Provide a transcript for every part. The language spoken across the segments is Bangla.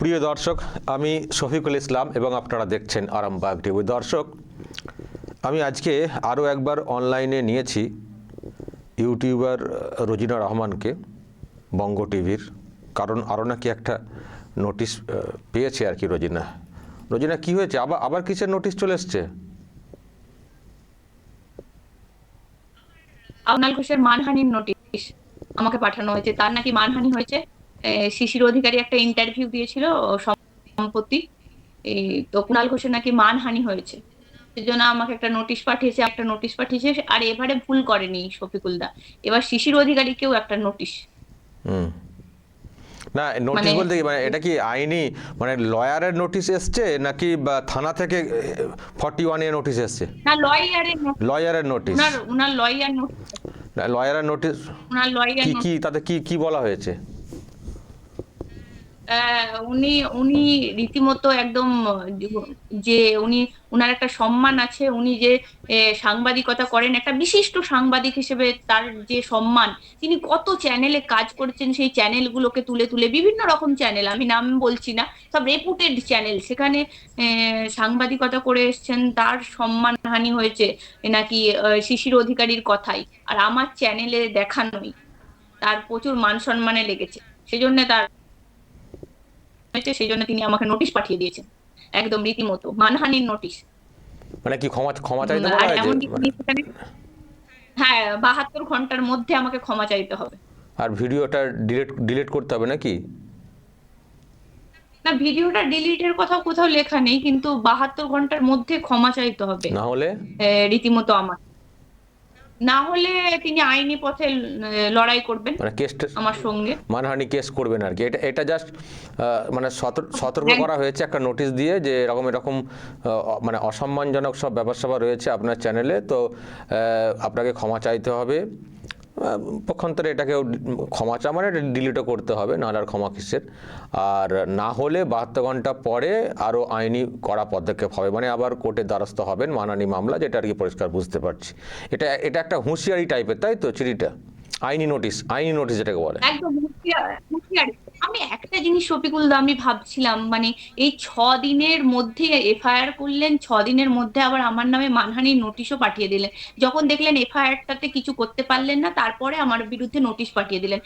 প্রিয় দর্শক, আমি শফিকুল ইসলাম এবং আপনারা দেখছেন আরামবাগ টিভি। দর্শক, আমি আজকে আরও একবার অনলাইনে নিয়েছি ইউটিউবার রোজিনা রহমানকে, বঙ্গ টিভির, কারণ আরও নাকি একটা নোটিশ পেয়েছে আর কি রোজিনা। রোজিনা, কি হয়েছে? আবার আবার কিসের নোটিশ চলে এসছে? মানহানির নোটিশ আমাকে পাঠানো হয়েছে। তার নাকি মানহানি হয়েছে? শিশির অধিকারী একটা ইন্টারভিউ দিয়েছিল সম্পত্তি। এই তো কুণাল ঘোষের নাকি মানহানি হয়েছে। সেজন্য আমাকে একটা নোটিশ পাঠিয়েছে একটা নোটিশ পাঠিয়েছে আর এবারে ভুল করেনি শফিকুলদা এবার শিশির অধিকারীকেও একটা নোটিশ না নোটিশ মানে- বলতে কি মানে এটা কি আইনি মানে লয়ারের নোটিশ এসছে নাকি থানা থেকে ফর্টি ওয়ান এ নোটিশ এসছে? না লয়ারের লয়ারের নোটিশ উনার লয়ার নোটিশ লয়ারের নোটিশ উনার লয়ার কি কি তাতে কি কি বলা হয়েছে? উনি উনি রীতিমতো একদম, যে উনি, উনার একটা সম্মান আছে, উনি যে সাংবাদিকতা করেন, একটা বিশিষ্ট সাংবাদিক হিসেবে তার যে সম্মান, তিনি কত চ্যানেলে কাজ করেছেন, সেই চ্যানেলগুলোকে তুলে তুলে বিভিন্ন রকম চ্যানেল আমি নাম বলছি না, সব রেপুটেড চ্যানেল সেখানে সাংবাদিকতা করে এসছেন, তার সম্মানহানি হয়েছে নাকি শিশির অধিকারীর কথাই, আর আমার চ্যানেলে দেখানোই, তার প্রচুর মান সম্মানে লেগেছে, সেজন্য তার হয়েছে সেই জন্য তিনি আমাকে নোটিশ পাঠিয়ে দিয়েছেন। একদম রীতিমতো মানহানির নোটিশ মানে কি ক্ষমা ক্ষমা চাইতে বলা মানে- হ্যাঁ বাহাত্তর ঘণ্টার মধ্যে আমাকে ক্ষমা চাইতে হবে। আর ভিডিওটা ডিলিট ডিলিট করতে হবে নাকি? না ভিডিওটা ডিলিটের কথা কোথাও লেখা নেই কিন্তু বাহাত্তর ঘণ্টার মধ্যে ক্ষমা চাইতে হবে। না হলে? রীতিমতো আমার। না হলে তিনি আইনি পথে লড়াই করবেন মানে কেসটা আমার সঙ্গে। মানহানি কেস করবেন আর কি। এটা এটা জাস্ট মানে সতর- সতর্ক করা হয়েছে একটা নোটিশ দিয়ে যে এরকম এরকম মানে অসম্মানজনক সব স্যাপার রয়েছে আপনার চ্যানেলে তো আপনাকে ক্ষমা চাইতে হবে। পক্ষান্তরে এটাকেও ক্ষমা চা মানে ডিলিটও করতে হবে, নাহলে আর ক্ষমা কিসের? আর না হলে বাহাত্তর ঘণ্টা পরে আরও আইনি কড়া পদক্ষেপ হবে মানে আবার কোর্টের দ্বারস্থ হবেন মানানি মামলা, যেটা আর কি পরিষ্কার বুঝতে পারছি। এটা এটা একটা হুঁশিয়ারি টাইপের তাই তো চিঠিটা? আইনি নোটিশ আইনি নোটিশ যেটাকে বলে। একদম। আমি একটা জিনিস শফিকুল দা, আমি ভাবছিলাম মানে এই ছ দিনের মধ্যে এফআইআর করলেন, ছ দিনের মধ্যে আবার আমার নামে মানহানির নোটিশও পাঠিয়ে দিলেন। যখন দেখলেন এফআইআরটাতে কিছু করতে পারলেন না, তারপরে আমার বিরুদ্ধে নোটিশ পাঠিয়ে দিলেন।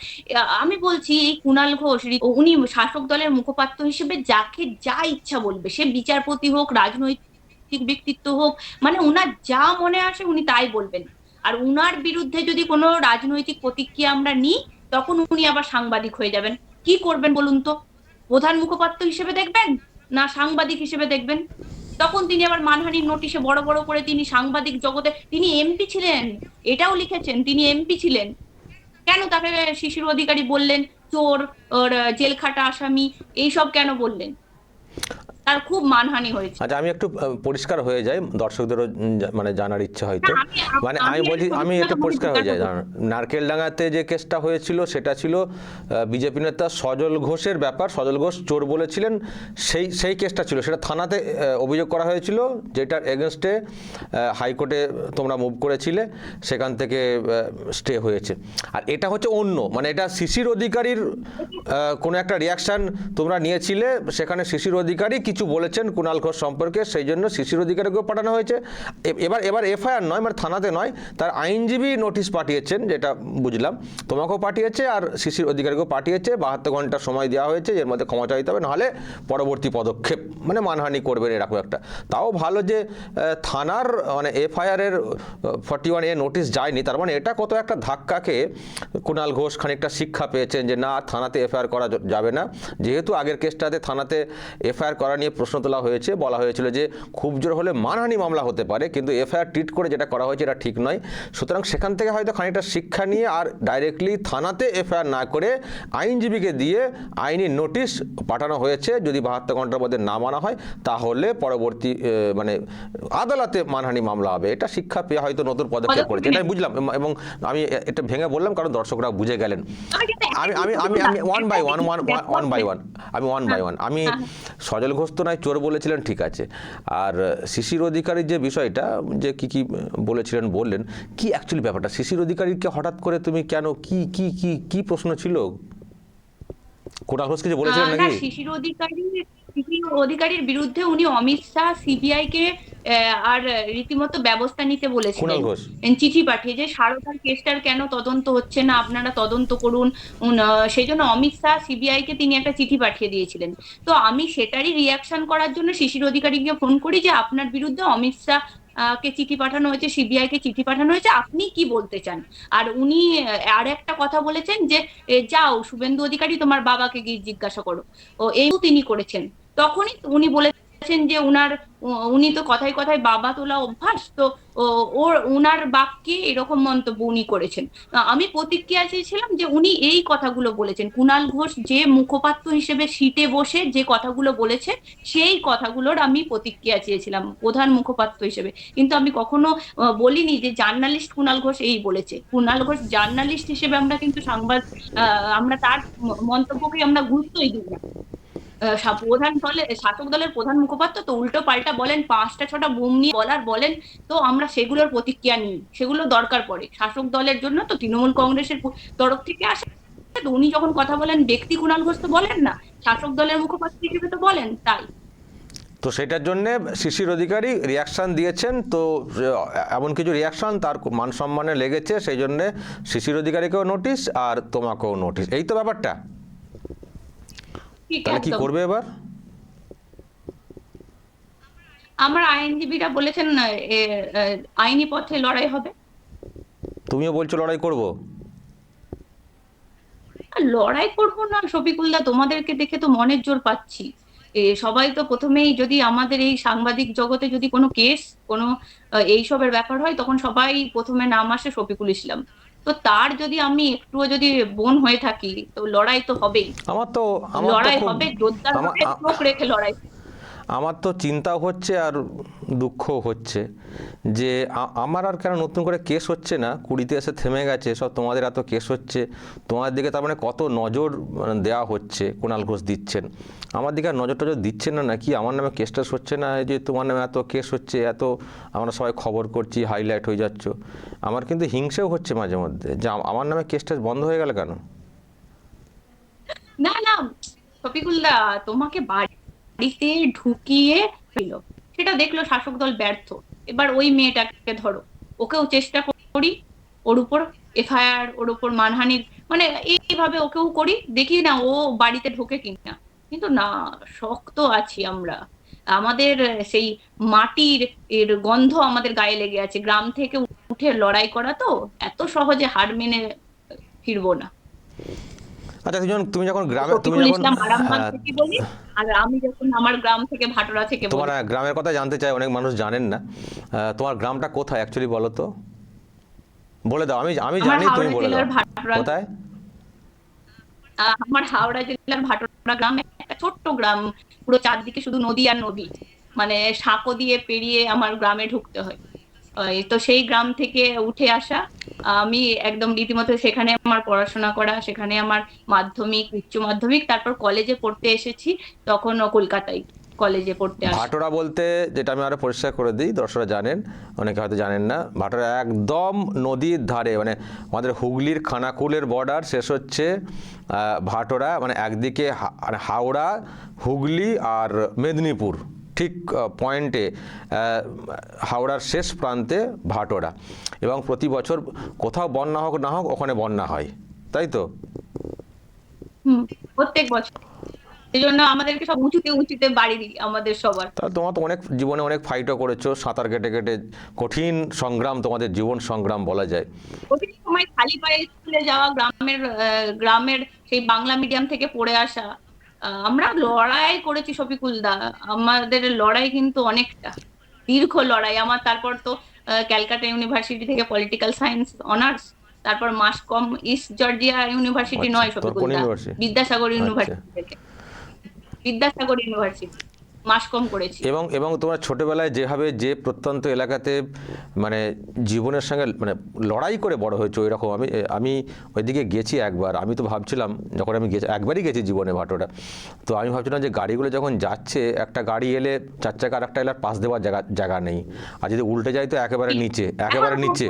আমি বলছি, এই কুণাল ঘোষ উনি শাসক দলের মুখপাত্র হিসেবে যাকে যা ইচ্ছা বলবে, সে বিচারপতি হোক, রাজনৈতিক ব্যক্তিত্ব হোক মানে উনার যা মনে আসে উনি তাই বলবেন। আর উনার বিরুদ্ধে যদি কোনো রাজনৈতিক প্রতিক্রিয়া আমরা নিই, তখন উনি আবার সাংবাদিক হয়ে যাবেন। কি করবেন বলুন তো? প্রধান মুখপাত্র হিসেবে দেখবেন না সাংবাদিক হিসেবে দেখবেন? তখন তিনি আবার মানহানির নোটিশে বড় বড় করে তিনি সাংবাদিক জগতে, তিনি এমপি ছিলেন, এটাও লিখেছেন, তিনি এমপি ছিলেন। কেন তাকে শিশুর অধিকারী বললেন? চোর জেলখাটা আসামি, এইসব কেন বললেন? তার খুব মানহানি হয়েছে। আচ্ছা আমি একটু পরিষ্কার হয়ে যাই দর্শকদেরও মানে জানার ইচ্ছে হয়তো। আমি- মানে আমি বলছি আমি একটু পরিষ্কার হয়ে যাই বলতে দাঁড়ান। নারকেলডাঙ্গাতে যে কেসটা হয়েছিল সেটা ছিল বিজেপি নেতা সজল ঘোষের ব্যাপার। সজল ঘোষ চোর বলেছিলেন সেই সেই কেসটা ছিল। সেটা থানাতে অভিযোগ করা হয়েছিল যেটার এগেনস্টে হাইকোর্টে তোমরা মুভ করেছিলে সেখান থেকে স্টে হয়েছে। আর এটা হচ্ছে অন্য মানে এটা শিশির অধিকারীর কোনো একটা রিয়াকশন তোমরা নিয়েছিলে সেখানে শিশির অধিকারী কিছু বলেছেন কুণাল ঘোষ সম্পর্কে, সেই জন্য শিশির অধিকারীকেও পাঠানো হয়েছে। এবার এবার এফআইআর নয় মানে থানাতে নয়, তার আইনজীবী নোটিশ পাঠিয়েছেন, যেটা বুঝলাম। তোমাকেও পাঠিয়েছে আর শিশির অধিকারীকেও পাঠিয়েছে, বাহাত্তর ঘণ্টা সময় দেওয়া হয়েছে, এর মধ্যে ক্ষমা চাইতে হবে, নাহলে পরবর্তী পদক্ষেপ মানে মানহানি করবেন এরকম একটা। তাও ভালো যে থানার মানে এফআইআরের ফর্টি ওয়ান এ নোটিশ যায়নি, তার মানে এটা কত একটা ধাক্কাকে কুণাল ঘোষ খানিকটা শিক্ষা পেয়েছেন যে, না, থানাতে এফআইআর করা যাবে না। যেহেতু আগের কেসটাতে থানাতে এফআইআর করা নিয়ে প্রশ্ন তোলা হয়েছে। বলা হয়েছিল যে খুব জোর হলে মানহানি মামলা হতে পারে কিন্তু এফআইআর ট্রিট করে যেটা করা হয়েছে এটা ঠিক নয়। সুতরাং সেখান থেকে হয়তো খানিকটা শিক্ষা নিয়ে আর ডাইরেক্টলি থানাতে এফআইআর না করে আইনজীবীকে দিয়ে আইনি নোটিশ পাঠানো হয়েছে। যদি বাহাত্তর ঘণ্টার মধ্যে না মানা হয় তাহলে পরবর্তী মানে আদালতে মানহানি মামলা হবে। এটা শিক্ষা পেয়ে হয়তো নতুন পদক্ষেপ করেছে। এটা বুঝলাম এবং- আমি এটা ভেঙে বললাম কারণ দর্শকরা বুঝে গেলেন। আমি আমি আমি আমি আমি one by one one one by one আমি ওয়ান বাই ওয়ান আমি সজল ঘোষ তো নয় চোর বলেছিলেন ঠিক আছে। আর শিশির অধিকারীর যে বিষয়টা যে কি কি বলেছিলেন বললেন কি অ্যাকচুয়ালি ব্যাপারটা? শিশির অধিকারীকে হঠাৎ করে তুমি কেন কি কি কি কি প্রশ্ন ছিল? কোটা ঘোষ কিছু বলেছিলেন নাকি? শিশির অধিকারী শিশির অধিকারীর বিরুদ্ধে উনি অমিত শাহ সিবিআই কে আর রীতিমতো ব্যবস্থা নিতে বলেছিলেন চিঠি পাঠিয়ে যে সারদার কেসটার কেন তদন্ত হচ্ছে না? আপনারা তদন্ত করুন। সেই জন্য অমিত শাহ সিবিআই কে তিনি একটা চিঠি পাঠিয়ে দিয়েছিলেন। তো আমি সেটারই রিয়াকশন করার জন্য শিশির অধিকারীকে ফোন করি যে আপনার বিরুদ্ধে অমিত শাহ কে চিঠি পাঠানো হয়েছে সিবিআই কে চিঠি পাঠানো হয়েছে আপনি কি বলতে চান? আর উনি আর একটা কথা বলেছেন যে যাও শুভেন্দু অধিকারী তোমার বাবাকে গিয়ে জিজ্ঞাসা করো। ও এইও তিনি করেছেন। তখনই উনি বলেছেন যে উনার, উনি তো কথায় কথায় বাবা তোলা অভ্যাস, তো ওর, উনার বাক্যে এরকম মন্তব্য উনি করেছেন। আমি প্রতিক্রিয়া চেয়েছিলাম যে উনি এই কথাগুলো বলেছেন। কুণাল ঘোষ যে মুখপাত্র হিসেবে সিটে বসে যে কথাগুলো বলেছে, সেই কথাগুলোর আমি প্রতিক্রিয়া চেয়েছিলাম, প্রধান মুখপাত্র হিসেবে। কিন্তু আমি কখনো বলিনি যে জার্নালিস্ট কুণাল ঘোষ এই বলেছে। কুণাল ঘোষ জার্নালিস্ট হিসেবে আমরা কিন্তু সংবাদ আমরা তার মন্তব্যকে আমরা গুরুত্বই দিই না। প্রধান দলে শাসক দলের প্রধান মুখপাত্র তো উল্টো পাল্টা বলেন, পাঁচটা ছটা বুম নিয়ে বলার বলেন, তো আমরা সেগুলোর প্রতিক্রিয়া নিই, সেগুলো দরকার পড়ে। শাসক দলের জন্য তো তৃণমূল কংগ্রেসের তরফ থেকে আসে উনি যখন কথা বলেন, ব্যক্তি কুণাল ঘোষ তো বলেন না, শাসক দলের মুখপাত্র হিসেবে তো বলেন, তাই। তো সেটার জন্য শিশির অধিকারী রিয়াকশন দিয়েছেন, তো এমন কিছু রিয়াকশন তার মান, সম্মানে লেগেছে, সেই জন্য শিশির অধিকারীকেও নোটিশ আর তোমাকেও নোটিশ এই তো ব্যাপারটা। তাহলে কি করবে এবার? আমার আইনজীবীরা বলেছেন আইনি পথে লড়াই হবে। তুমিও বলছো লড়াই করব? আর লড়াই করব না শফিকুল্লাহ তোমাদেরকে দেখে তো মনের জোর পাচ্ছি। সবাই তো প্রথমেই যদি আমাদের এই সাংবাদিক জগতে যদি কোনো কেস কোনো এইসবের ব্যাপার হয় তখন সবাই প্রথমে নাম আসে শফিকুল ইসলাম। তো তার যদি আমি একটুও যদি বোন হয়ে থাকি তো লড়াই তো হবেই। আমার তো লড়াই হবে হবে চোখ রেখে লড়াই। আমার তো চিন্তাও হচ্ছে আর দুঃখ হচ্ছে যে আমার আর কেন নতুন করে কেস হচ্ছে না? কুড়িতে এসে থেমে গেছে, সব তোমাদের এত কেস হচ্ছে। তোমাদের দিকে তার মানে কত নজর মানে দেওয়া হচ্ছে, কুণাল ঘোষ দিচ্ছেন। আমার দিকে আর নজর টজর দিচ্ছেন না নাকি? আমার নামে কেস টেস হচ্ছে না? যে তোমার নামে এত কেস হচ্ছে, এত আমরা সবাই খবর করছি হাইলাইট হয়ে যাচ্ছ। আমার কিন্তু হিংসেও হচ্ছে মাঝে মধ্যে যে আমার নামে কেস টেস বন্ধ হয়ে গেল কেন? না না শফিকুল্লাহ তোমাকে বাড়িতে ঢুকিয়ে দিল সেটা দেখল শাসক দল ব্যর্থ। এবার ওই মেয়েটাকে ধরো। ওকেও চেষ্টা করি ওর উপর এফআইআর ওর উপর মানহানির মানে এইভাবে ওকেও করি দেখি না ও বাড়িতে ঢোকে কিনা। কিন্তু না শক্ত আছি আমরা। আমাদের সেই মাটির এর গন্ধ আমাদের গায়ে লেগে আছে। গ্রাম থেকে উঠে লড়াই করা তো এত সহজে হার মেনে ফিরবো না। আচ্ছা তুমি যখন গ্রামে তুমি যখন আর আমি যখন আমার গ্রাম থেকে ভাটোরা থেকে তোমার গ্রামের কথা জানতে চাই অনেক মানুষ জানেন না। তোমার গ্রামটা কোথায় অ্যাকচুয়ালি বলো তো? বলে দাও আমি আমি জানি তুমি বলে দাও। কোথায়? আমার হাওড়া জেলার ভাটোরা গ্রাম একটা ছোট্ট গ্রাম পুরো চারদিকে শুধু নদী আর নদী। মানে সাঁকো দিয়ে পেরিয়ে আমার গ্রামে ঢুকতে হয়। তো সেই গ্রাম থেকে উঠে আসা আমি একদম রীতিমতো সেখানে আমার পড়াশোনা করা, সেখানে আমার মাধ্যমিক, উচ্চ মাধ্যমিক, তারপর কলেজে পড়তে এসেছি, তখন কলকাতায় কলেজে পড়তে ভাটোরা বলতে যেটা আমি আরও পরিষ্কার করে দিই, দর্শকরা জানেন, অনেকে হয়তো জানেন না, ভাটোরা একদম নদীর ধারে মানে আমাদের হুগলির খানাকুলের বর্ডার শেষ হচ্ছে ভাটোরা মানে একদিকে মানে হাওড়া, হুগলি আর মেদিনীপুর। ঠিক পয়েন্টে হাওড়ার শেষ প্রান্তে ভাটোরা। এবং প্রতি বছর কোথাও বন্যা হোক না হোক ওখানে বন্যা হয়। তাই তো? হুম প্রত্যেক বছর। এই জন্য আমাদেরকে সব উঁচুতে উঁচুতে বাড়ি দিই আমাদের সবার। তা তোমার তো অনেক জীবনে অনেক ফাইটও করেছ সাঁতার কেটে কেটে কঠিন সংগ্রাম তোমাদের জীবন সংগ্রাম বলা যায়। প্রতি সময় খালি পায়ে স্কুলে যাওয়া গ্রামের গ্রামের সেই বাংলা মিডিয়াম থেকে পড়ে আসা আমরা লড়াই করেছি শফিকুলদা আমাদের লড়াই কিন্তু অনেকটা দীর্ঘ লড়াই। আমার তারপর তো ক্যালকাটা ইউনিভার্সিটি থেকে পলিটিক্যাল সায়েন্স অনার্স তারপর মাসকম ইস্ট জর্জিয়া ইউনিভার্সিটি আচ্ছা, নয় শফিকুলদা শফিকুল দা বিদ্যাসাগর আচ্ছা। ইউনিভার্সিটি থেকে। বিদ্যাসাগর ইউনিভার্সিটি। মাস কম করেছি। এবং এবং তোমরা ছোটবেলায় যেভাবে যে প্রত্যন্ত এলাকাতে মানে জীবনের সঙ্গে মানে লড়াই করে বড় হয়েছে ওই রকম আমি আমি ওইদিকে গেছি একবার। আমি তো ভাবছিলাম যখন আমি গেছি একবারই গেছি জীবনে ভাটোটা। তো আমি ভাবছিলাম যে গাড়িগুলো যখন যাচ্ছে একটা গাড়ি এলে চার চাকা আর একটা এলে পাশ দেওয়ার জায়গা জায়গা নেই। আর যদি উল্টে যায় তো একেবারে নিচে একেবারে নিচে।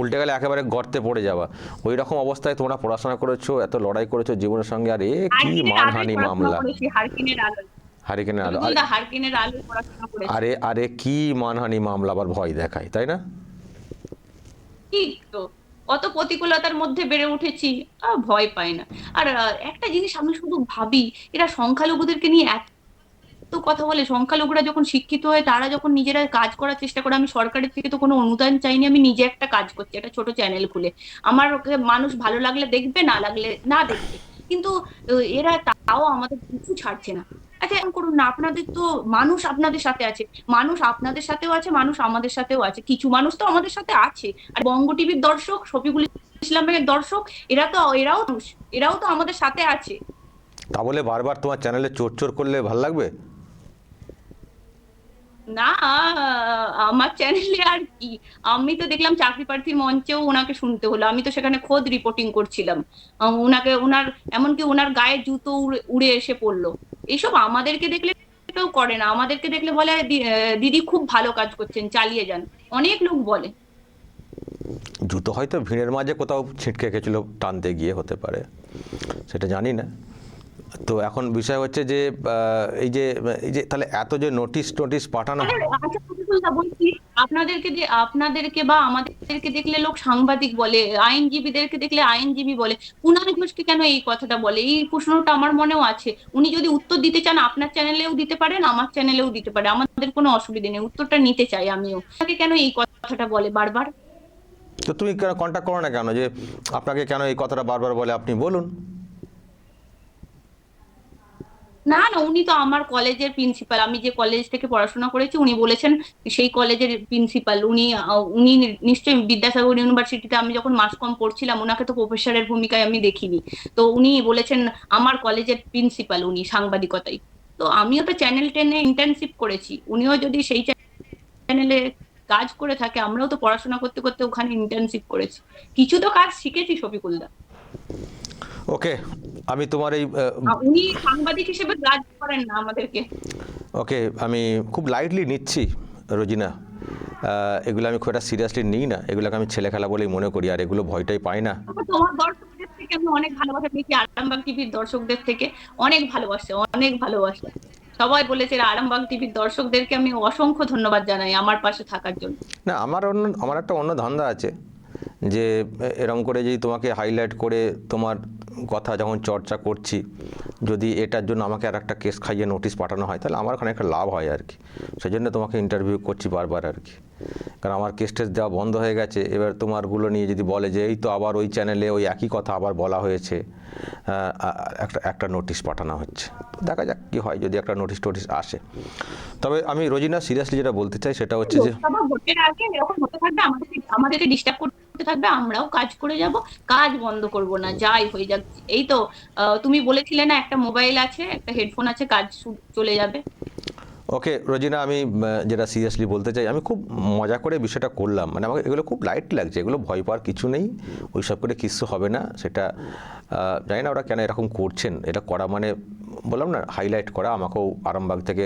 উল্টে গেলে একেবারে গর্তে পড়ে যাওয়া। ওই রকম অবস্থায় তোমরা পড়াশোনা করেছ এত লড়াই করেছ জীবনের সঙ্গে আর এ কি মানহানি মামলা। হারকিনের আলোয় হারিকেনের আলো আরে- আরে আরে কি মানহানি মামলা আবার ভয় দেখায় তাই না? ঠিক তো? কত প্রতিকূলতার মধ্যে বেড়ে উঠেছি ভয় পাই না। আর একটা জিনিস আমি শুধু ভাবি এরা সংখ্যালঘুদেরকে নিয়ে এত কথা বলে সংখ্যালঘুরা যখন শিক্ষিত হয় তারা যখন নিজেরা কাজ করার চেষ্টা করে আমি সরকারের থেকে তো কোনো অনুদান চাইনি আমি নিজে একটা কাজ করছি একটা ছোট চ্যানেল খুলে। আমার মানুষ ভালো লাগলে দেখবে না লাগলে না দেখবে। কিন্তু এরা তাও আমাদের কিছু ছাড়ছে না। আচ্ছা করুন না, আপনাদের তো মানুষ আপনাদের সাথে আছে। মানুষ আপনাদের সাথেও আছে, মানুষ আমাদের সাথেও আছে। কিছু মানুষ তো আমাদের সাথে আছে। আর বঙ্গ টিভির দর্শক, শফিকুল ইসলামের দর্শক, এরা তো, এরাও এরাও তো আমাদের সাথে আছে। তা বলে বারবার তোমার চ্যানেলে চোর চোর করলে ভালো লাগবে? না, আমার চ্যানেলে আর কি। আমি তো দেখলাম চাকরি প্রার্থীর মঞ্চেও ওনাকে শুনতে হলো। আমি তো সেখানে খোদ রিপোর্টিং করছিলাম। ওনাকে, ওনার, এমনকি ওনার গায়ে জুতো উড়ে এসে পড়ল। এইসব আমাদেরকে দেখলে কেউ করে না। আমাদেরকে দেখলে বলে দিদি খুব ভালো কাজ করছেন, চালিয়ে যান। অনেক লোক বলে। জুতো হয়তো ভিড়ের মাঝে কোথাও ছিটকে গেছিল, টানতে গিয়ে হতে পারে। সেটা জানি না। তো এখন বিষয় হচ্ছে যে এই যে এই যে তাহলে এত যে নোটিশ টোটিশ পাঠানো আচ্ছা প্রফেসরদা বলছি আপনাদেরকে যে আপনাদেরকে বা আমাদেরকে দেখলে লোক সাংবাদিক বলে আইনজীবীদেরকে দেখলে আইনজীবী বলে কুণাল ঘোষকে কেন এই কথাটা বলে? এই প্রশ্নটা আমার মনেও আছে। উনি যদি উত্তর দিতে চান আপনার চ্যানেলেও দিতে পারেন আমার চ্যানেলেও দিতে পারে। আমাদের কোনো অসুবিধা নেই উত্তরটা নিতে চাই আমিও। তাকে কেন এই কথাটা বলে বারবার? তো তুমি কেন কন্ট্যাক্ট করো না কেন? যে আপনাকে কেন এই কথাটা বারবার বলে আপনি বলুন। না না, উনি তো আমার কলেজের প্রিন্সিপাল আমি যে কলেজ থেকে পড়াশোনা করেছি, উনি বলেছেন সেই কলেজের প্রিন্সিপাল উনি উনি নিশ্চয়ই বিদ্যাসাগর ইউনিভার্সিটিতে আমি যখন মাস কম পড়ছিলাম ওনাকে তো প্রফেসরের ভূমিকায় আমি দেখিনি। তো উনি বলেছেন, আমার কলেজের প্রিন্সিপাল উনি, সাংবাদিকতাই। তো আমিও তো চ্যানেল টেনে ইন্টার্নশিপ করেছি। উনিও যদি সেই চ্যানেলে কাজ করে থাকে, আমরাও তো পড়াশোনা করতে করতে ওখানে ইন্টার্নশিপ করেছি। কিছু তো কাজ শিখেছি, শফিকুলদা। ওকে আমি তোমার এই উনি সাংবাদিক হিসেবে কাজ করেন না আমাদেরকে। ওকে আমি খুব লাইটলি নিচ্ছি রোজিনা। এগুলো আমি খুব একটা সিরিয়াসলি নিই না। এগুলোকে আমি ছেলে খেলা বলেই মনে করি আর এগুলো ভয়টাই পাই না। তোমার দর্শকদের থেকে আমি অনেক ভালোবাসা পেয়েছি আরামবাগ টিভির দর্শকদের থেকে অনেক ভালোবাসে অনেক ভালোবাসে। সবাই বলেছে আরামবাগ টিভির দর্শকদেরকে আমি অসংখ্য ধন্যবাদ জানাই আমার পাশে থাকার জন্য। না আমার অন্য আমার একটা অন্য ধান্দা আছে। যে এরম করে যদি তোমাকে হাইলাইট করে তোমার কথা যখন চর্চা করছি, যদি এটার জন্য আমাকে আর একটা কেস খাইয়ে নোটিশ পাঠানো হয়, তাহলে আমার ওখানে একটা লাভ হয় আর কি। সেই জন্য তোমাকে ইন্টারভিউ করছি বারবার আর কি। কারণ আমার কেস টেস দেওয়া বন্ধ হয়ে গেছে, এবার তোমারগুলো নিয়ে যদি বলে যে, এই তো আবার ওই চ্যানেলে ওই একই কথা আবার বলা হয়েছে একটা একটা নোটিশ পাঠানো হচ্ছে। দেখা যাক কী হয়, যদি একটা নোটিশ টোটিশ আসে। তবে আমি রোজিনা সিরিয়াসলি যেটা বলতে চাই, সেটা হচ্ছে যে আমাদেরকে ডিস্টার্ব করতে থাকবে আমরাও কাজ করে যাব কাজ বন্ধ করব না যাই হয়ে যাক। এই তো তুমি বলেছিলে না একটা মোবাইল আছে একটা হেডফোন আছে কাজ চলে যাবে। ওকে রোজিনা আমি যেটা সিরিয়াসলি বলতে চাই আমি খুব মজা করে বিষয়টা করলাম। মানে আমাকে এগুলো খুব লাইট লাগছে এগুলো ভয় পাওয়ার কিছু নেই ওই সব করে কিছু হবে না সেটা জানি না ওরা কেন এরকম করছেন এটা করা মানে বললাম না হাইলাইট করা, আমাকেও আরামবাগ থেকে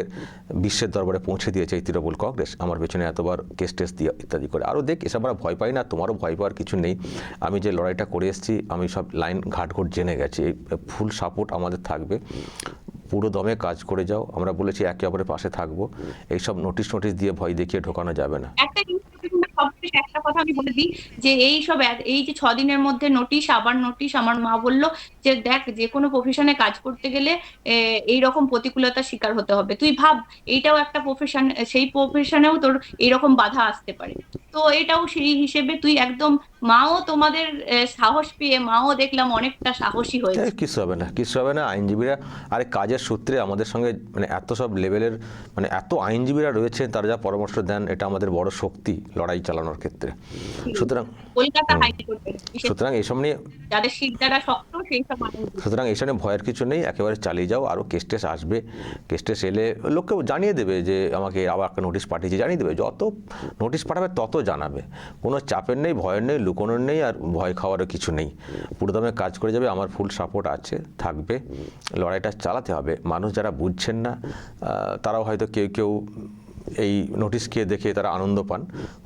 বিশ্বের দরবারে পৌঁছে দিয়েছে এই তৃণমূল কংগ্রেস। আমার পেছনে এতবার কেস টেস দিয়ে ইত্যাদি করে। আরও দেখ, এসব আমরা ভয় পাই না, তোমারও ভয় পাওয়ার কিছু নেই। আমি যে লড়াইটা করে এসেছি, আমি সব লাইন ঘাটঘুট জেনে গেছি। এই ফুল সাপোর্ট আমাদের থাকবে। পুরো দমে কাজ করে যাও। আমরা বলেছি একে অপরের পাশে থাকব। এইসব নোটিশ নোটিশ দিয়ে ভয় দেখিয়ে ঢোকানো যাবে না। একটা একটা কথা আমি বলে দিই যে এই সব এই যে ছ দিনের মধ্যে নোটিশ আবার নোটিশ আমার মা বলল যে দেখ যে কোনো প্রফেশনে কাজ করতে গেলে এই রকম প্রতিকূলতার শিকার হতে হবে। তুই ভাব এইটাও একটা প্রফেশন সেই প্রফেশনেও তোর এইরকম বাধা আসতে পারে। তো এটাও সেই হিসেবে তুই একদম মাও তোমাদের সাহস পেয়ে মাও দেখলাম অনেকটা সাহসী হয়েছে। কিছু হবে না কিছু হবে না আইনজীবীরা আরে কাজের সূত্রে আমাদের সঙ্গে মানে এত সব লেভেলের মানে এত আইনজীবীরা রয়েছেন তারা যা পরামর্শ দেন এটা আমাদের বড় শক্তি লড়াই চালানোর। ক্ষেত্রে। সুতরাং সুতরাং এইসব নিয়ে যাদের শির দ্বারা শক্ত সেই সব সুতরাং এইসব ভয়ের কিছু নেই একেবারে চালিয়ে যাও আরও কেস টেস আসবে। কেস টেস এলে লোককে জানিয়ে দেবে যে আমাকে আবার একটা নোটিশ পাঠিয়েছে জানিয়ে দেবে। যত নোটিশ পাঠাবে তত জানাবে। কোনো চাপের নেই ভয়ের নেই লুকোনোর নেই আর ভয় খাওয়ারও কিছু নেই। পুরোদমে কাজ করে যাবে আমার ফুল সাপোর্ট আছে থাকবে। লড়াইটা চালাতে হবে। মানুষ যারা বুঝছেন না তারাও হয়তো কেউ কেউ এই নোটিশকে দেখে তারা আনন্দ পান।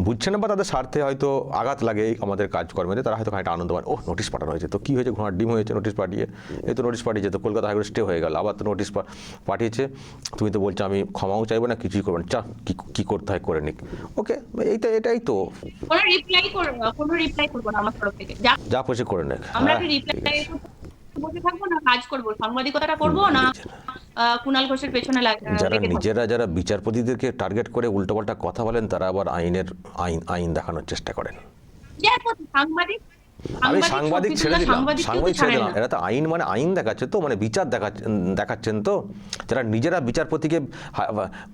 বুঝছে না বা তাদের স্বার্থে হয়তো আঘাত লাগে এই আমাদের কাজকর্মেতে তারা হয়তো খানিকটা আনন্দ পান। ও নোটিশ পাঠানো হয়েছে। তো কী হয়েছে? ঘোড়ার ডিম হয়েছে নোটিশ পাঠিয়ে। এই তো নোটিশ পাঠিয়েছে। তো কলকাতা হাইকোর্ট স্টে হয়ে গেল। আবার তো নোটিশ পাঠিয়েছে। তুমি তো বলছো আমি ক্ষমাও চাইব না কিছুই করব না। চা কী কী করতে হয় করে নিক। ওকে এইটা এটাই তো। যা পয়সা করে নেক। আমরা হ্যাঁ, বসে থাকব না কাজ করব? সাংবাদিকতাটা করব না? কুণাল ঘোষের পেছনে লাগ- যারা নিজেরা যারা বিচারপতিদেরকে টার্গেট করে উল্টোপাল্টা কথা বলেন তারা আবার আইনের আইন আইন দেখানোর চেষ্টা করেন। সাংবাদিক আমি সাংবাদিক ছেড়ে দিলাম সাংবাদিক ছেড়ে দিলাম। এরা তো আইন মানে আইন দেখাচ্ছে তো মানে বিচার দেখাচ্ছেন তো। যারা নিজেরা বিচারপতিকে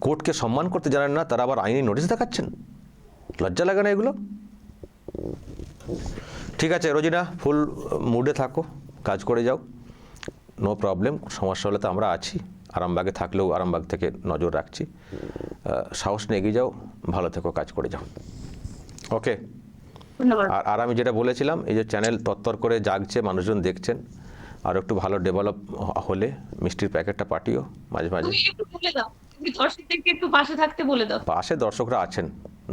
কোর্টকে সম্মান করতে জানেন না তারা আবার আইনি নোটিশ দেখাচ্ছেন? লজ্জা লাগে না এগুলো? ঠিক আছে রোজিনা ফুল মুডে থাকো কাজ করে যাও। নো প্রবলেম সমস্যা হলে তো আমরা আছি। আরামবাগে থাকলেও আরামবাগ থেকে নজর রাখছি। সাহস নিয়ে এগিয়ে যাও ভালো থেকো কাজ করে যাও। ওকে আর আর আমি যেটা বলেছিলাম এই যে চ্যানেল তত্তর করে জাগছে মানুষজন দেখছেন আর একটু ভালো ডেভেলপ হলে মিষ্টির প্যাকেটটা পাঠিও মাঝে মাঝে। দর্শকদেরকে একটু পাশে থাকতে বলে দাও। পাশে দর্শকরা আছেন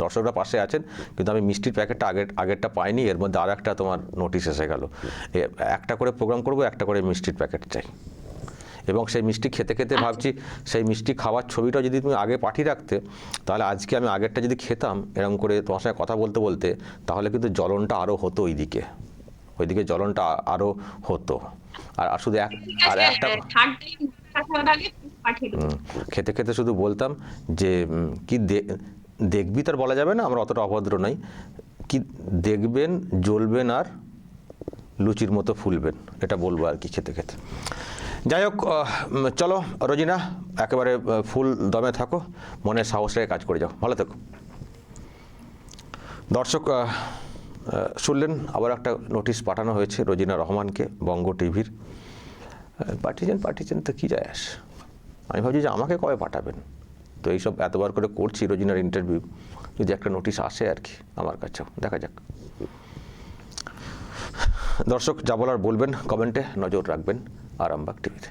দর্শকরা পাশে আছেন কিন্তু আমি মিষ্টির প্যাকেটটা আগের আগেরটা পাইনি এর মধ্যে আর একটা তোমার নোটিশ এসে গেল। একটা করে প্রোগ্রাম করব একটা করে মিষ্টির প্যাকেট চাই। এবং সেই মিষ্টি খেতে খেতে ভাবছি সেই মিষ্টি খাওয়ার ছবিটা যদি তুমি আগে পাঠিয়ে রাখতে তাহলে আজকে আমি আগেরটা যদি খেতাম এরকম করে তোমার সঙ্গে কথা বলতে বলতে তাহলে কিন্তু জ্বলনটা আরও হতো ওইদিকে। ওইদিকে জ্বলনটা আরও হতো। আর আর শুধু এক আর একটা খেতে খেতে শুধু বলতাম যে কি দেখবি তার বলা যাবে না আমরা অতটা অভদ্র নই। কি দেখবেন জ্বলবেন আর লুচির মতো ফুলবেন এটা বলব আর কি খেতে খেতে। যাই হোক চলো, রোজিনা, একেবারে ফুল দমে থাকো মনে সাহস রেখে কাজ করে যাও। ভালো থেকো। দর্শক শুনলেন, আবার একটা নোটিশ পাঠানো হয়েছে রোজিনা রহমানকে, বঙ্গ টিভির। পাঠিয়েছেন পাঠিয়েছেন, তো কী যায় আসে? আমি ভাবছি যে আমাকে কবে পাঠাবেন? তো এইসব এতবার করে করছি রোজিনার ইন্টারভিউ যদি একটা নোটিশ আসে আর কি আমার কাছেও। দেখা যাক। দর্শক, যা বলার বলবেন কমেন্টে নজর রাখবেন। আরামবাগ টিভিতে